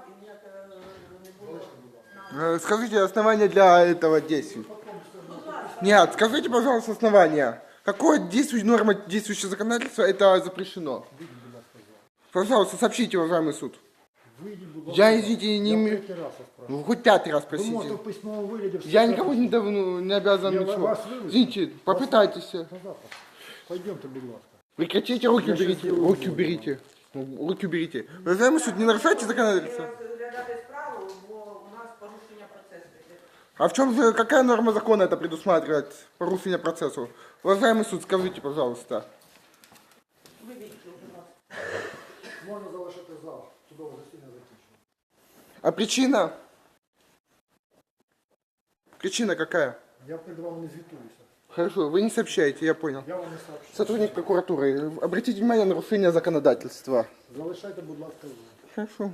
ніяких заяв і ніяких е, не було. на- Э, Скажите основания для этого действия. Будь ласка. Нет, скажите, пожалуйста, основания. Какое действующее норма действующего законодательства это запрещено? Пожалуйста, сообщите, уважаемый суд. Вийдіть, будь ласка. Я, извините, не Я имею... третій раз вас прошу. Ну, хоть пятый раз Ви можете просите. в письмовому вигляді все Я це никого не, давно, не обязан Я ничего. вас вывезу. Извините, попытайтесь. На завтра. Пойдемте, будь ласка. Прекратите, руки Я щас уберите. сделаю Руки вывод. уберите. Руки уберите. Уважаемый суд, не нарушайте законодательство. розглядати справу, бо у нас порушення процесу. йде. А в чем же, какая норма закона это предусматривает, порушение процессу? Уважаемый суд, скажите, пожалуйста. Виведіть, будь ласка. Можна залишити зал. Судове засідання закінчено. А причина? Причина какая? Я перед вами не звітуюся. Хорошо, вы не сообщаете, я понял. Я вам не сообщу. Сотрудник прокуратуры, обратите внимание на нарушение законодательства. Залишайте, будь ласка. Хорошо.